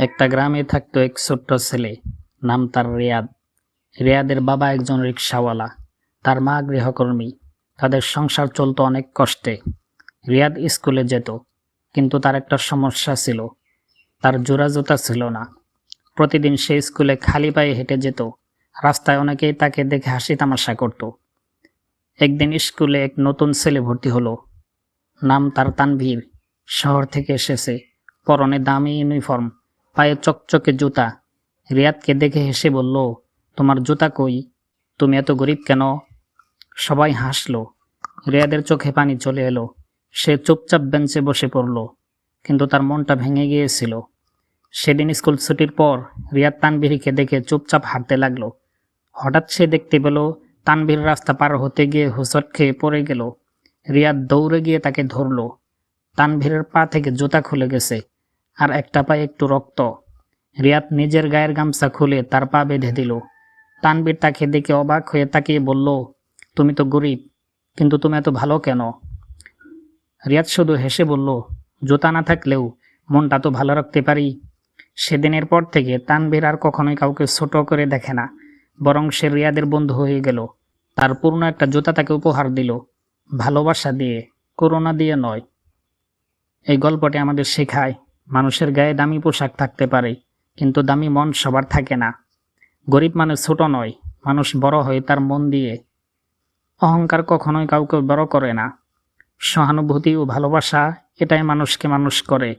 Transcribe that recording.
একটা গ্রামে থাকতো এক ছোট্ট ছেলে, নাম তার রিয়াদ। রিয়াদের বাবা একজন রিক্সাওয়ালা তার মা গৃহকর্মী। তাদের সংসার চলতো অনেক কষ্টে। রিয়াদ স্কুলে যেত, কিন্তু তার একটা সমস্যা ছিল। তার জোড়া জুতা ছিল না। প্রতিদিন সে স্কুলে খালি পায়ে হেঁটে যেত, রাস্তায় অনেকেই তাকে দেখে হাসি তামাশা করত। একদিন স্কুলে এক নতুন ছেলে ভর্তি হলো। নাম তার তানভীর। শহর থেকে এসেছে। পরনে দামি ইউনিফর্ম। পায়ে চকচকে জুতা। রিয়াদকে দেখে হেসে বলল, তোমার জুতা কই? তুমি এত গরিব কেন? সবাই হাসলো। রিয়াদের চোখে পানি চলে এলো। সে চুপচাপ বেঞ্চে বসে পড়ল, কিন্তু তার মনটা ভেঙে গিয়েছিল। সেদিন স্কুল ছুটির পর রিয়াদ তানভীরকে দেখে চুপচাপ হাঁটতে লাগল। হঠাৎ সে দেখতে পেল, তানভীর রাস্তা পার হতে গিয়ে হুসট খেয়ে পড়ে গেল। রিয়াদ দৌড়ে গিয়ে তাকে ধরলো। তানভীরের পা থেকে জুতা খুলে গেছে। আর একটা পায়ে একটু রক্ত। রিয়াদ নিজের গায়ের গামছা খুলে তার পা বেঁধে দিল। তানভীর তাকে দেখে অবাক হয়ে তাকিয়ে বলল, তুমি তো গরিব, কিন্তু তুমি এত ভালো কেন? রিয়াদ শুধু হেসে বলল, জুতা না থাকলেও মনটা তো ভালো রাখতে পারি। সেদিনের পর থেকে তানভীর আর কখনোই কাউকে ছোট করে দেখে না, বরং সে রিয়াদের বন্ধু হয়ে গেল। তার পূর্ণ একটা জুতা তাকে উপহার দিল। ভালোবাসা দিয়ে করোনা দিয়ে নয়। এই গল্পটি আমাদের শেখায়। মানুষের গায়ে দামি পোশাক থাকতে পারে, কিন্তু দামি মন সবার থাকে না। গরিব মানুষ ছোট নয়, মানুষ বড় হয় তার মন দিয়ে। অহংকার কখনোই কাউকে বড় করে না। সহানুভূতি ও ভালোবাসা, এটাই মানুষকে মানুষ করে।